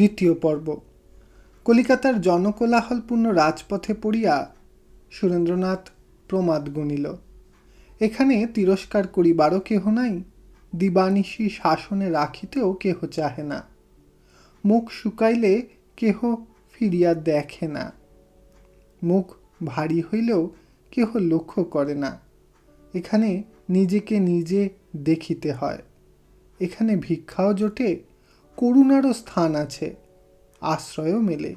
দ্বিতীয় পর্ব। কলিকাতার জনকোলাহলপূর্ণ রাজপথে পড়িয়া সুরেন্দ্রনাথ প্রমাদ গুনিল এখানে তিরস্কার করিবারও কেহ নাই, দিবানিশি শাসনে রাখিতেও কেহ চাহে না। মুখ শুকাইলে কেহ ফিরিয়া দেখে না। মুখ ভারী হইলেও কেহ লক্ষ্য করে না। এখানে নিজেকে নিজে দেখিতে হয়। এখানে ভিক্ষাও জোটে করুণারও স্থান আছে। আশ্রয়ও মেলে,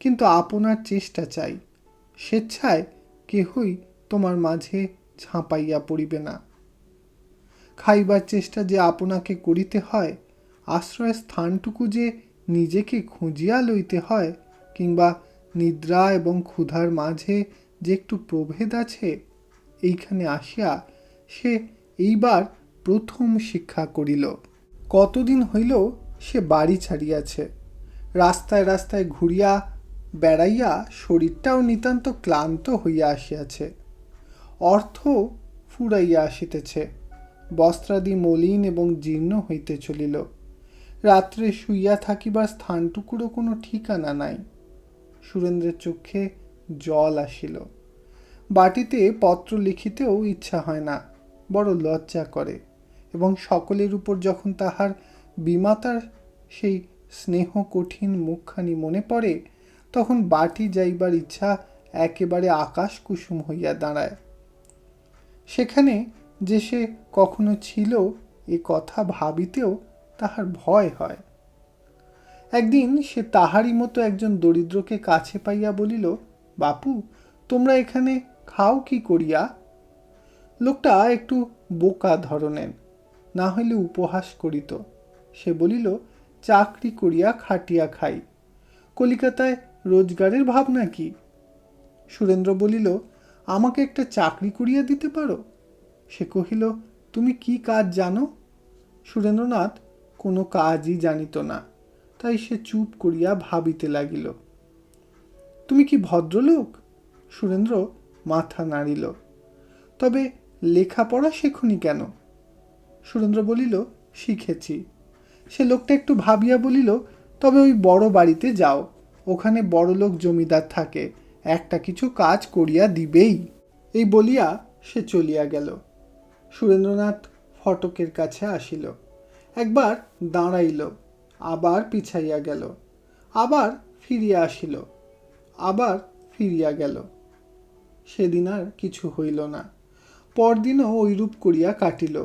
কিন্তু আপনার চেষ্টা চাই। স্বেচ্ছায় কেহই তোমার মাঝে ঝাঁপাইয়া পড়িবে না। খাইবার চেষ্টা যে আপনাকে করিতে হয়, আশ্রয়ের স্থানটুকু যে নিজেকে খুঁজিয়া লইতে হয়, কিংবা নিদ্রা এবং ক্ষুধার মাঝে যে একটু প্রভেদ আছে, এইখানে আসিয়া সে এইবার প্রথম শিক্ষা করিল। কতদিন হইল সে বাড়ি ছাড়িয়াছে। রাস্তায় রাস্তায় ঘুরিয়া বেড়াইয়া শরীরটাও নিতান্ত ক্লান্ত হইয়া আসিয়াছে। অর্থ ফুরাইয়া আসিতেছে। বস্ত্রাদি মলিন এবং জীর্ণ হইতে চলিল। রাত্রে শুইয়া থাকিবার স্থানটুকুরও কোনো ঠিকানা নাই। সুরেন্দ্রের চোখে জল আসিল। বাটিতে পত্র লিখিতেও ইচ্ছা হয় না, বড় লজ্জা করে এবং সকলের উপর যখন তাহার বিমাতার সেই স্নেহ কঠিন মুখখানি মনে পড়ে, তখন বাটি যাইবার ইচ্ছা একেবারে আকাশ কুসুম হইয়া দাঁড়ায়। সেখানে যে সে কখনো ছিল, এ কথা ভাবিতেও তাহার ভয় হয়। একদিন সে তাহারই মতো একজন দরিদ্রকে কাছে পাইয়া বলিল, বাপু, তোমরা এখানে খাও কি করিয়া? লোকটা একটু বোকা ধরনের, না হইলে উপহাস করিত। সে বলিল, চাকরি করিয়া খাটিয়া খাই। কলিকাতায় রোজগারের ভাবনা কি? সুরেন্দ্র বলিল, আমাকে একটা চাকরি করিয়া দিতে পারো? সে কহিল, তুমি কি কাজ জানো? সুরেন্দ্রনাথ, কোনো কাজই জানিত না। তাই সে চুপ করিয়া ভাবিতে লাগিল। তুমি কি ভদ্রলোক? সুরেন্দ্র মাথা নাড়িল, তবে লেখাপড়া শেখনি কেন? সুরেন্দ্র বলিল, শিখেছি। সে লোকটা একটু ভাবিয়া বলিল, তবে ওই বড় বাড়িতে যাও। ওখানে বড় লোক জমিদার থাকে, একটা কিছু কাজ করিয়া দিবেই। এই বলিয়া সে চলিয়া গেল। সুরেন্দ্রনাথ ফটকের কাছে আসিল। একবার দাঁড়াইল, আবার পিছাইয়া গেল, আবার ফিরিয়া আসিল, আবার ফিরিয়া গেল। সেদিন আর কিছু হইল না। পরদিনও ঐরূপ করিয়া কাটিল।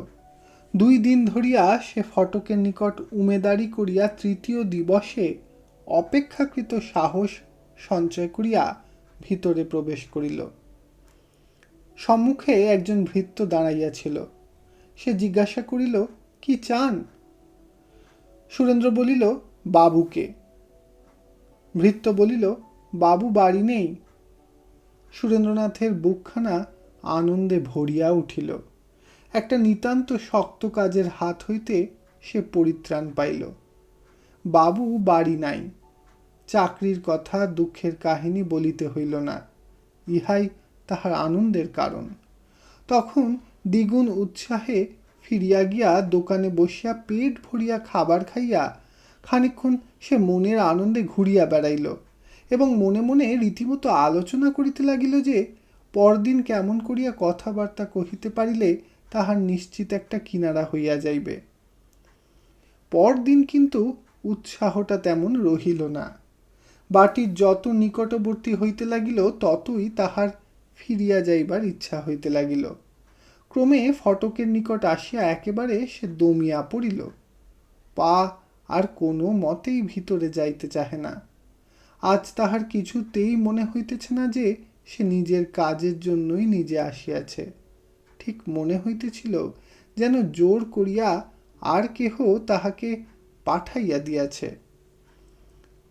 দুই দিন ধরিয়া সে ফটকের নিকট উমেদারি করিয়া তৃতীয় দিবসে অপেক্ষাকৃত সাহস সঞ্চয় করিয়া ভিতরে প্রবেশ করিল। সম্মুখে একজন ভৃত্য দাঁড়াইয়াছিল। সে জিজ্ঞাসা করিল, কি চান? সুরেন্দ্র বলিল, বাবুকে। ভৃত্য বলিল, বাবু বাড়ি নেই। সুরেন্দ্রনাথের বুকখানা আনন্দে ভরিয়া উঠিল। একটা নিতান্ত শক্ত কাজের হাত হইতে সে পরিত্রাণ পাইল। বাবু বাড়ি নাই। চাকরির কথা দুঃখের কাহিনী বলিতে হইল না। ইহাই তাহার আনন্দের কারণ। তখন দ্বিগুণ উৎসাহে ফিরিয়া গিয়া দোকানে বসিয়া পেট ভরিয়া খাবার খাইয়া খানিক্ষণ সে মনের আনন্দে ঘুরিয়া বেড়াইল এবং মনে মনে রীতিমতো আলোচনা করিতে লাগিল যে, পরদিন কেমন করিয়া কথাবার্তা কহিতে পারিলে তাহার নিশ্চিত একটা কিনারা হইয়া যাইবে। পরদিন কিন্তু উৎসাহটা তেমন রহিল না। বাটির যত নিকটবর্তী হইতে লাগিল, ততই তাহার ফিরিয়া যাইবার ইচ্ছা হইতে লাগিল। ক্রমে ফটকের নিকট আসিয়া একেবারে সে দমিয়া পড়িল। পা আর কোনো মতেই ভিতরে যাইতে চাহে না। আজ তাহার কিছুতেই মনে হইতেছে না যে, সে নিজের কাজের জন্যই নিজে আসিয়াছে। ঠিক মনে হইতেছিল যেন জোর করিয়া আর কেহ তাহাকে পাঠাইয়া দিয়াছে।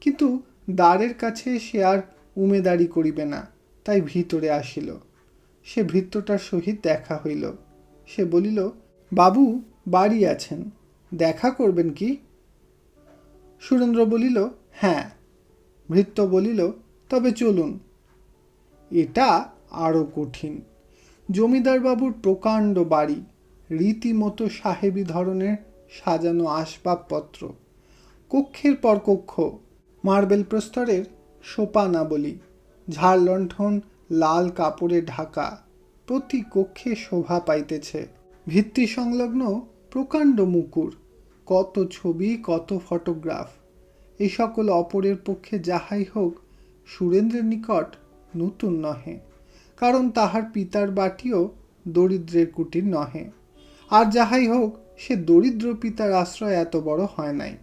কিন্তু দ্বারের কাছে সে আর উমেদারি করিবে না, তাই ভিতরে আসিল। সে ভৃত্যটার সহিত দেখা হইল। সে বলিল, বাবু, বাড়ি আছেন, দেখা করবেন কি? সুরেন্দ্র বলিল হ্যাঁ। ভৃত্য বলিল, তবে চলুন। এটা আরও কঠিন। জমিদার বাবুর প্রকাণ্ড বাড়ি, রীতিমতো সাহেবী ধরনের সাজানো আসবাবপত্র, কক্ষের পর কক্ষ, মার্বেল প্রস্তরের সোপানা বলি ঝাড়লণ্ঠন, লাল কাপড়ে ঢাকা, প্রতি কক্ষে শোভা পাইতেছে। ভিত্তি সংলগ্ন প্রকাণ্ড মুকুর, কত ছবি, কত ফটোগ্রাফ এই সকল অপরের পক্ষে যাহাই হোক, সুরেন্দ্রের নিকট নতুন নহে। কারণ তাহার পিতার বাটিও দরিদ্রের কুটির নহে। আর যাহাই হোক, সে দরিদ্র পিতার আশ্রয় এত বড় হয় নাই।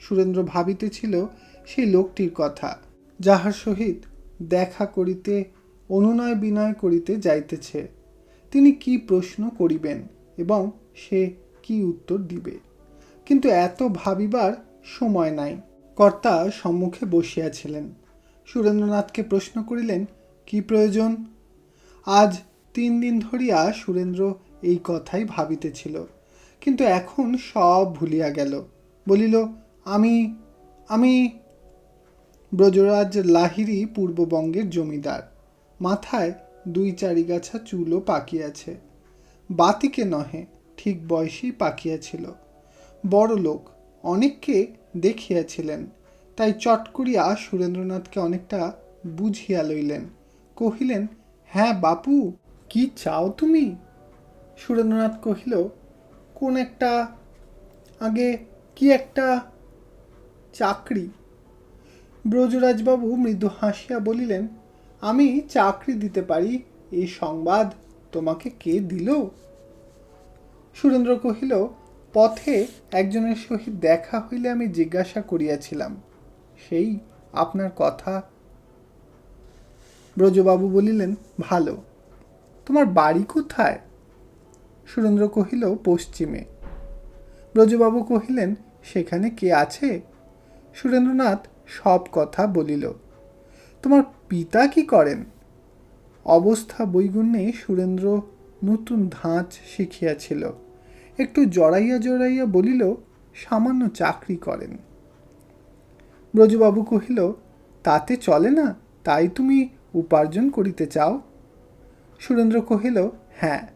সুরেন্দ্র ভাবিতেছিল সেই লোকটির কথা। যাহার সহিত দেখা করিতে, অনুনয় বিনয় করিতে যাইতেছে। তিনি কি প্রশ্ন করিবেন এবং সে কি উত্তর দিবে? কিন্তু এত ভাবিবার সময় নাই। কর্তা সম্মুখে বসিয়াছিলেন। সুরেন্দ্রনাথকে প্রশ্ন করিলেন, কি প্রয়োজন? আজ তিন দিন ধরিয়া সুরেন্দ্র এই কথাই ভাবিতেছিল। কিন্তু এখন সব ভুলিয়া গেল। বলিল, আমি আমি ব্রজরাজ লাহিরি পূর্ববঙ্গের জমিদার। মাথায় দুই চারিগাছা চুলও পাকিয়াছে। বাতিকে নহে, ঠিক বয়সেই পাকিয়াছিল। বড় লোক, অনেককে দেখিয়াছিলেন। তাই চট করিয়া সুরেন্দ্রনাথকে অনেকটা বুঝিয়া লইলেন। কহিলেন হ্যাঁ বাপু, কি চাও তুমি? সুরেন্দ্রনাথ কহিল, কোন একটা, আগে কি একটা চাকরি? ব্রজরাজবাবু মৃদু হাসিয়া বলিলেন, আমি চাকরি দিতে পারি এই সংবাদ তোমাকে কে দিল? সুরেন্দ্র কহিল, পথে একজনের সহিত দেখা হইলে আমি জিজ্ঞাসা করিয়াছিলাম, সেই আপনার কথা ব্রজবাবু বলিলেন, ভালো। তোমার বাড়ি কোথায়? সুরেন্দ্র কহিল, পশ্চিমে। ব্রজবাবু কহিলেন, সেখানে কে আছে? সুরেন্দ্রনাথ সব কথা বলিল। তোমার পিতা কি করেন? অবস্থা বৈগুণ্যে সুরেন্দ্র নতুন ধাঁচ শিখিয়াছিল। একটু জড়াইয়া জড়াইয়া বলিল, সামান্য চাকরি করেন। ব্রজবাবু কহিল, তাতে চলে না? তাই তুমি উপার্জন করিতে চাও? সুরেন্দ্র কহিল হ্যাঁ।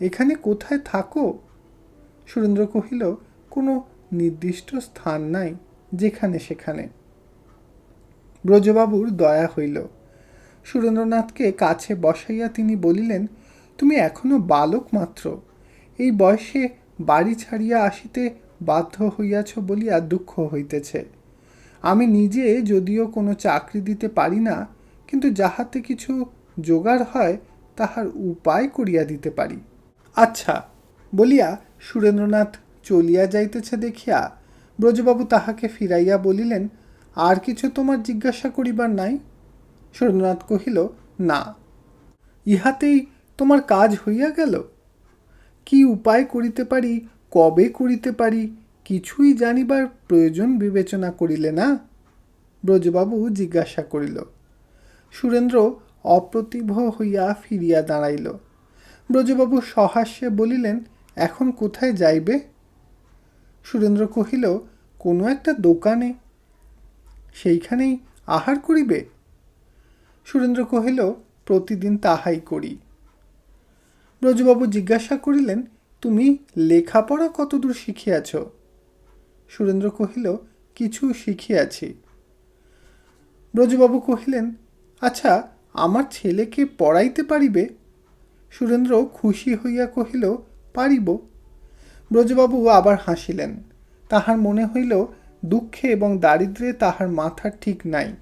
এখানে কোথায় থাকো? সুরেন্দ্র কহিল, কোনো নির্দিষ্ট স্থান নাই, যেখানে সেখানে। ব্রজবাবুর দয়া হইল। সুরেন্দ্রনাথকে কাছে বসাইয়া তিনি বলিলেন, তুমি এখনও বালক মাত্র। এই বয়সে বাড়ি ছাড়িয়া আসিতে বাধ্য হইয়াছ বলিয়া দুঃখ হইতেছে। আমি নিজে যদিও কোনো চাকরি দিতে পারি না কিন্তু যাহাতে কিছু জোগাড় হয়, তাহার উপায় করিয়া দিতে পারি। আচ্ছা বলিয়া সুরেন্দ্রনাথ চলিয়া যাইতেছে দেখিয়া ব্রজবাবু তাহাকে ফিরাইয়া বলিলেন, আর কিছু তোমার জিজ্ঞাসা করিবার নাই? সুরেন্দ্রনাথ কহিল, না। ইহাতেই তোমার কাজ হইয়া গেল? কি উপায় করিতে পারি, কবে করিতে পারি, কিছুই জানিবার প্রয়োজন বিবেচনা করিলে না? ব্রজবাবু জিজ্ঞাসা করিল সুরেন্দ্র অপ্রতিভ হইয়া ফিরিয়া দাঁড়াইল। ব্রজবাবু সহাস্যে বলিলেন, এখন কোথায় যাইবে? সুরেন্দ্র কহিল, কোনো একটা দোকানে। সেইখানেই আহার করিবে? সুরেন্দ্র কহিল, প্রতিদিন তাহাই করি। ব্রজবাবু জিজ্ঞাসা করিলেন, তুমি লেখাপড়া কতদূর শিখিয়াছ? সুরেন্দ্র কহিল, কিছু শিখিয়াছি। ব্রজবাবু কহিলেন আচ্ছা আমার ছেলেকে পড়াইতে পারিবে? সুরেন্দ্র খুশি হইয়া কহিল, পারিব। ব্রজবাবু আবার হাসিলেন। তাহার মনে হইল, দুঃখে এবং দারিদ্রে তাহার মাথা ঠিক নাই।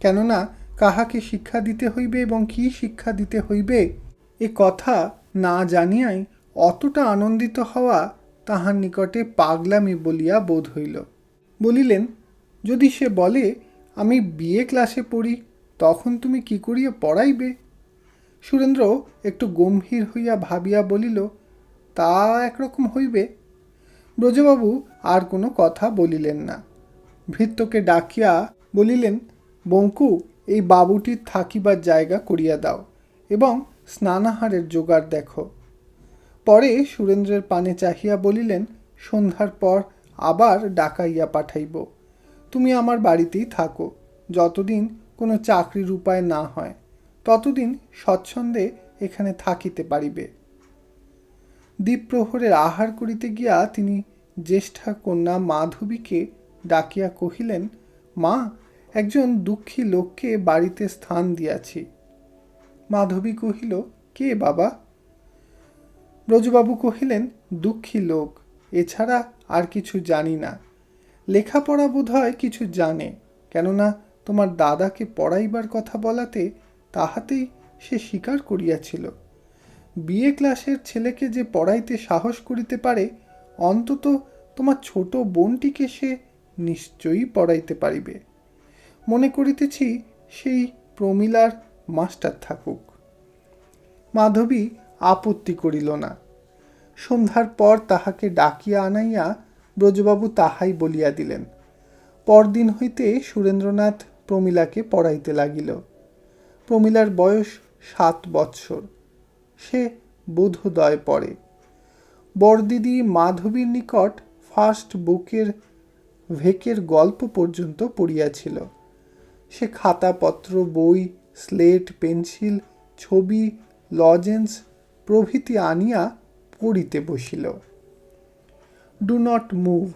কেননা, কাহাকে শিক্ষা দিতে হইবে এবং কি শিক্ষা দিতে হইবে, এ কথা না জানিয়াই অতটা আনন্দিত হওয়া তাহার নিকটে পাগলামি বলিয়া বোধ হইল। বলিলেন, যদি সে বলে, আমি বিয়ে ক্লাসে পড়ি তখন তুমি কি করিয়া পড়াইবে? সুরেন্দ্র একটু গম্ভীর হইয়া ভাবিয়া বলিল, তা একরকম হইবে? ব্রজবাবু আর কোনো কথা বলিলেন না। ভৃত্যকে ডাকিয়া বলিলেন, বঙ্কু, এই বাবুটির থাকিবার জায়গা করিয়া দাও এবং স্নানাহারের জোগাড় দেখো। পরে সুরেন্দ্রের পানে চাহিয়া বলিলেন, সন্ধ্যার পর আবার ডাকাইয়া পাঠাইব। তুমি আমার বাড়িতেই থাকো। যতদিন কোনো চাকরির উপায় না হয়, ততদিন স্বচ্ছন্দে এখানে থাকিতে পারিবে। দ্বীপ্রহরের আহার করিতে গিয়া তিনি জ্যেষ্ঠা কন্যা মাধবীকে ডাকিয়া কহিলেন, মা, একজন দুঃখী লোককে বাড়িতে স্থান দিয়াছি। মাধবী কহিল, কে বাবা? ব্রজবাবু কহিলেন, দুঃখী লোক, এছাড়া আর কিছু জানি না। লেখাপড়া বোধ হয় কিছু জানে, কেননা তোমার দাদাকে পড়াইবার কথা বলাতে তাহাতেই সে স্বীকার করিয়াছিল। বিএ ক্লাসের ছেলেকে যে পড়াইতে সাহস করিতে পারে, অন্তত তোমার ছোট বোনটিকে সে নিশ্চয়ই পড়াইতে পারিবে। মনে করিতেছি সেই প্রমিলার মাস্টার থাকুক। মাধবী আপত্তি করিল না। সন্ধ্যার পর তাহাকে ডাকিয়া আনাইয়া ব্রজবাবু তাহাই বলিয়া দিলেন, পরদিন হইতে সুরেন্দ্রনাথ প্রমিলাকে পড়াইতে লাগিল। প্রমিলার বয়স সাত বৎসর। সে বোধোদয় পড়ে। বড়দিদি মাধবীর নিকট ফার্স্ট বুকের ভেকের গল্প পর্যন্ত পড়িয়াছিল। সে খাতাপত্র, বই, স্লেট, পেন্সিল, ছবি, লজেন্স প্রভৃতি আনিয়া পড়িতে বসিল। ডু নট মুভ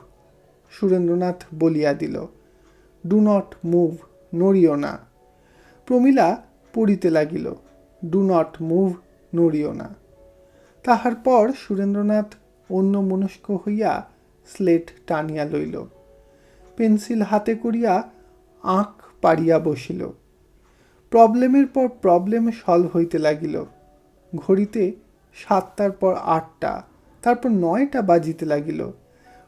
সুরেন্দ্রনাথ বলিয়া দিল। ডু নট মুভ নড়িও না। প্রমিলা পড়িতে লাগিল ডু নট মুভ নড়িও না। তাহার পর সুরেন্দ্রনাথ অন্য মনস্ক হইয়া স্লেট টানিয়া লইল। পেন্সিল হাতে করিয়া আঁক পাড়িয়া বসিল। প্রবলেমের পর প্রবলেম সলভ হইতে লাগিল। ঘড়িতে সাতটার পর আটটা, তারপর নয়টা বাজিতে লাগিল।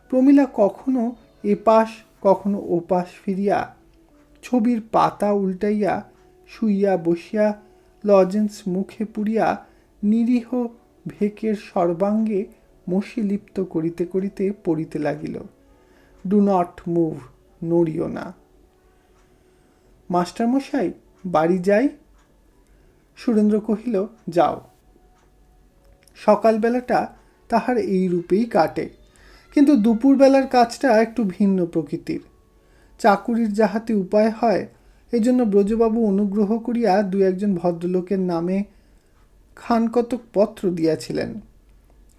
প্রমিলা কখনো এপাশ, কখনো ওপাশ ফিরিয়া ছবির পাতা উল্টাইয়া, শুইয়া বসিয়া, লজেন্স মুখে পুড়িয়া, নিরীহ ভেকের সর্বাঙ্গে মশি লিপ্ত করিতে করিতে পড়িতে লাগিল। ডু নট মুভ নড়িও না। মাস্টারমশাই, বাড়ি যাই? সুরেন্দ্র কহিল, যাও। সকালবেলাটা তাহার এই রূপেই কাটে, কিন্তু দুপুরবেলার কাজটা একটু ভিন্ন প্রকৃতির। চাকুরির যাহাতে উপায় হয় এই জন্য ব্রজবাবু অনুগ্রহ করিয়া দু একজন ভদ্রলোকের নামে খান কতক পত্র দিয়াছিলেন।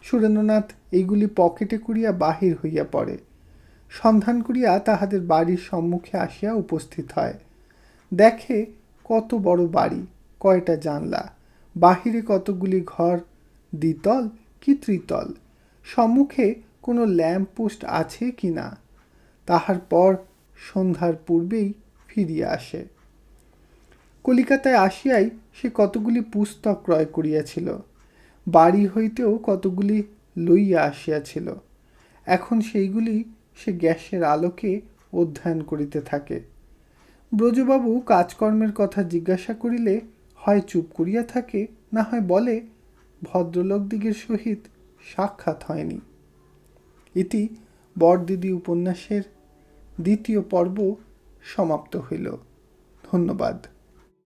সুরেন্দ্রনাথ এইগুলি পকেটে করিয়া বাহির হইয়া পড়ে। সন্ধান করিয়া তাহাদের বাড়ির সম্মুখে আসিয়া উপস্থিত হয়। দেখে কত বড় বাড়ি, কয়টা জানলা, বাহিরে কতগুলি ঘর, দ্বিতল কি ত্রিতল, সম্মুখে কোনো ল্যাম্প পোস্ট আছে কি না? তাহার পর সন্ধ্যার পূর্বেই ফিরিয়া আসে। কলিকাতায় আসিয়াই সে কতগুলি পুস্তক ক্রয় করিয়াছিল, বাড়ি হইতেও কতগুলি লইয়া আসিয়াছিল। এখন সেইগুলি সে গ্যাসের আলোকে অধ্যয়ন করিতে থাকে। ব্রজবাবু কাজকর্মের কথা জিজ্ঞাসা করিলে হয় চুপ করিয়া থাকে, না হয় বলে ভদ্রলোকদিগের সহিত সাক্ষাৎ হয়নি। ইতি বরদিদি উপন্যাসের দ্বিতীয় পর্ব সমাপ্ত হইল। ধন্যবাদ।